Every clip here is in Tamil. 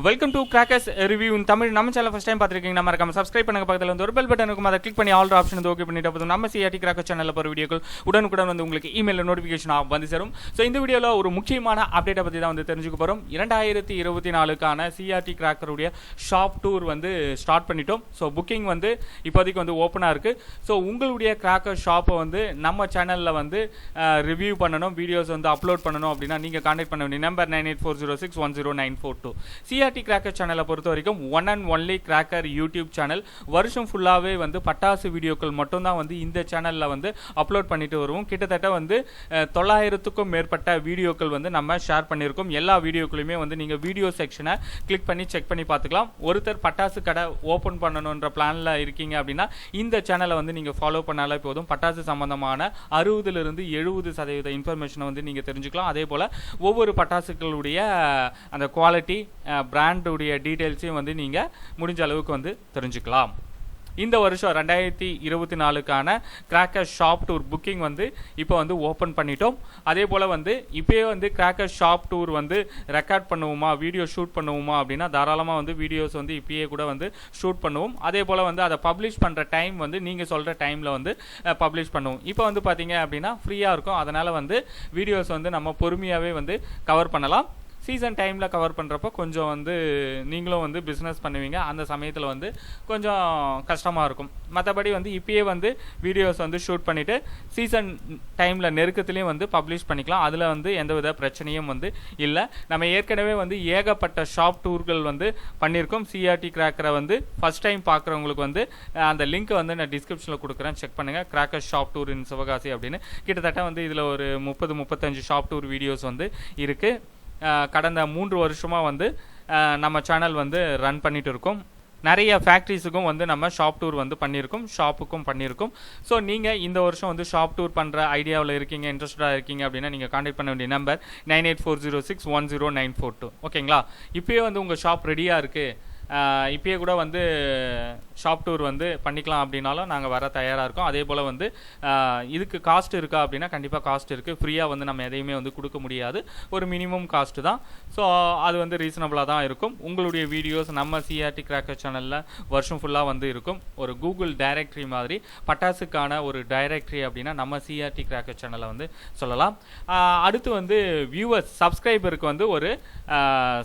Welcome to crackers review Tamil நம்ம சேனல் ஃபஸ்ட் டைம் பார்த்துருக்கீங்க நம்ம மறக்காம சப்ஸ்கிரைப் பண்ணுங்க. பக்கத்தில் வந்து ஒரு பெல் பட்டன் இருக்கும். அதை கிளிக் பண்ணி ஆல் ஆப்ஷன் வந்து ஓகே பண்ணிட்டு போதும். நம்ம சிஆர்டி கிராக்கர் சேனலில் போகிற வீடியோக்கள் உடனுக்குடன் வந்து உங்களுக்கு இமெயிலில் நோட்டிஃபிகேஷன் வந்து சேரும். ஸோ இந்த வீடியோவில் ஒரு முக்கியமான அப்டேட்டை பற்றி தான் வந்து தெரிஞ்சுக்க போகிறோம் இரண்டாயிரத்தி இருபத்தி நாலுக்கான சிஆர்டி கிராக்கருடைய ஷாப் டூர் வந்து ஸ்டார்ட் பண்ணிட்டோம். ஸோ புக்கிங் வந்து இப்போதைக்கு வந்து ஓப்பனாக இருக்குது ஸோ உங்களுடைய கிராக்கர் ஷாப்பை வந்து நம்ம சேனலில் வந்து uh, ரிவ்யூ பண்ணணும். வீடியோஸ் வந்து அப்லோட் பண்ணணும் அப்படின்னா நீங்கள் கான்டாக்ட் பண்ண வேண்டிய number nine eight four zero six one zero nine four two CRT cracker சேனலை பொறுத்த வரைக்கும் one and only cracker YouTube channel வருஷம் ஃபுல்லாகவே வந்து பட்டாசு வீடியோக்கள் மட்டும்தான் வந்து இந்த சேனலில் வந்து அப்லோட் பண்ணிட்டு வருவோம். கிட்டத்தட்ட வந்து தொள்ளாயிரத்துக்கும் மேற்பட்ட வீடியோக்கள் வந்து நம்ம ஷேர் பண்ணியிருக்கோம். எல்லா வீடியோக்களுமே வந்து நீங்கள் வீடியோ செக்ஷனை கிளிக் பண்ணி செக் பண்ணி பார்த்துக்கலாம். ஒருத்தர் பட்டாசு கடை ஓப்பன் பண்ணணுன்ற பிளானில் இருக்கீங்க அப்படின்னா இந்த சேனலை வந்து நீங்கள் ஃபாலோ பண்ணாலே போதும். பட்டாசு சம்பந்தமான அறுபதுலேருந்து எழுபது சதவீத இன்ஃபர்மேஷனை வந்து நீங்கள் தெரிஞ்சுக்கலாம். அதே போல் ஒவ்வொரு பட்டாசுகளுடைய அந்த குவாலிட்டி பிராண்டுடைய டீட்டெயில்ஸையும் வந்து நீங்கள் முடிஞ்ச அளவுக்கு வந்து தெரிஞ்சுக்கலாம். இந்த வருஷம் ரெண்டாயிரத்தி இருபத்தி நாலுக்கான கிராக்கர் ஷாப் டூர் புக்கிங் வந்து இப்போ வந்து ஓப்பன் பண்ணிட்டோம். அதே போல் வந்து இப்போயே வந்து கிராக்கர் ஷாப் டூர் வந்து ரெக்கார்ட் பண்ணுவோமா வீடியோ ஷூட் பண்ணுவோமா அப்படின்னா தாராளமாக வந்து வீடியோஸ் வந்து இப்போயே கூட வந்து ஷூட் பண்ணுவோம். அதே போல் வந்து அதை பப்ளிஷ் பண்ணுற டைம் வந்து நீங்கள் சொல்கிற டைமில் வந்து பப்ளிஷ் பண்ணுவோம். இப்போ வந்து பார்த்தீங்க அப்படின்னா ஃப்ரீயாக இருக்கும். அதனால் வந்து வீடியோஸ் வந்து நம்ம பொறுமையாகவே வந்து கவர் பண்ணலாம். சீசன் டைமில் கவர் பண்ணுறப்போ கொஞ்சம் வந்து நீங்களும் வந்து பிஸ்னஸ் பண்ணுவீங்க. அந்த சமயத்தில் வந்து கொஞ்சம் கஷ்டமாக இருக்கும். மற்றபடி வந்து இப்பயே வந்து வீடியோஸ் வந்து ஷூட் பண்ணிவிட்டு சீசன் டைமில் நெருக்கத்துலேயும் வந்து பப்ளிஷ் பண்ணிக்கலாம். அதில் வந்து எந்தவித பிரச்சனையும் வந்து இல்லை. நம்ம ஏற்கனவே வந்து ஏகப்பட்ட ஷாப் டூர்கள் வந்து பண்ணியிருக்கோம். சிஆர்டி கிராக்கரை வந்து ஃபஸ்ட் டைம் பார்க்குறவங்களுக்கு வந்து அந்த லிங்க்கை வந்து நான் டிஸ்கிரிப்ஷனில் கொடுக்குறேன். செக் பண்ணுங்கள் cracker shop tour in Sivakasi அப்படின்னு. கிட்டத்தட்ட வந்து இதில் ஒரு முப்பது முப்பத்தஞ்சு ஷாப் டூர் வீடியோஸ் வந்து இருக்குது கடந்த மூன்று வருஷமாக வந்து நம்ம சேனல் வந்து ரன் பண்ணிட்டு இருக்கோம். நிறைய ஃபேக்ட்ரிஸுக்கும் வந்து நம்ம ஷாப் டூர் வந்து பண்ணியிருக்கோம் ஷாப்புக்கும் பண்ணியிருக்கோம். ஸோ நீங்கள் இந்த வருஷம் வந்து ஷாப் டூர் பண்ணுற ஐடியாவில் இருக்கீங்க இன்ட்ரெஸ்டடாக இருக்கீங்க அப்படின்னா நீங்கள் காண்டாக்ட் பண்ண வேண்டிய number nine eight four zero six one zero nine four two ஓகேங்களா இப்போயே வந்து உங்கள் ஷாப் ரெடியாக இருக்குது இப்போயே கூட வந்து ஷாப் டூர் வந்து பண்ணிக்கலாம் அப்படின்னாலும் நாங்கள் வர தயாராக இருக்கோம். அதே போல் வந்து இதுக்கு காஸ்ட் இருக்கா அப்படின்னா கண்டிப்பாக காஸ்ட் இருக்குது ஃப்ரீயாக வந்து நம்ம எதையுமே வந்து கொடுக்க முடியாது. ஒரு மினிமம் காஸ்ட்டு தான். ஸோ அது வந்து ரீசனபிளாக தான் இருக்கும். உங்களுடைய வீடியோஸ் நம்ம சிஆர்டி கிராக்கர் சேனலில் வருஷம் ஃபுல்லாக வந்து இருக்கும். ஒரு கூகுள் டைரக்டரி மாதிரி பட்டாசுக்கான ஒரு டைரக்டரி அப்படின்னா நம்ம சிஆர்டி கிராக்கர் சேனலை வந்து சொல்லலாம். அடுத்து வந்து வியூவர்ஸ் சப்ஸ்கிரைபருக்கு வந்து ஒரு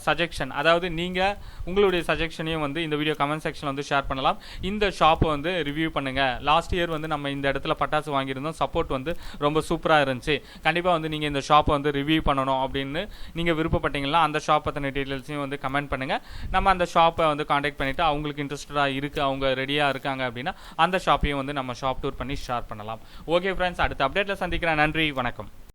சஜெக்ஷன் அதாவது நீங்கள் உங்களுடைய சஜெக்ஷனையும் வந்து இந்த வீடியோ கமெண்ட் செக்ஷனில் வந்து ஷேர் பண்ணலாம். இந்த ஷாப்பை வந்து ரிவ்யூ பண்ணுங்கள் லாஸ்ட் இயர் வந்து நம்ம இந்த இடத்துல பட்டாசு வாங்கியிருந்தோம். சப்போர்ட் வந்து ரொம்ப சூப்பராக இருந்துச்சு. கண்டிப்பாக வந்து நீங்கள் இந்த ஷாப்பை வந்து ரிவ்யூ பண்ணணும் அப்படின்னு நீங்கள் விருப்பப்பட்டீங்களா? அந்த ஷாப் பற்றின டீட்டெயில்ஸையும் வந்து கமெண்ட் பண்ணுங்கள் நம்ம அந்த ஷாப்பை வந்து காண்டாக்ட் பண்ணிவிட்டு அவங்களுக்கு இன்ட்ரெஸ்டடாக இருக்குது அவங்க ரெடியாக இருக்காங்க அப்படின்னா அந்த ஷாப்பையும் வந்து நம்ம ஷாப் டூர் பண்ணி ஷேர் பண்ணலாம். ஓகே ஃப்ரெண்ட்ஸ் அடுத்த அப்டேட்டில் சந்திக்கிறேன். நன்றி வணக்கம்.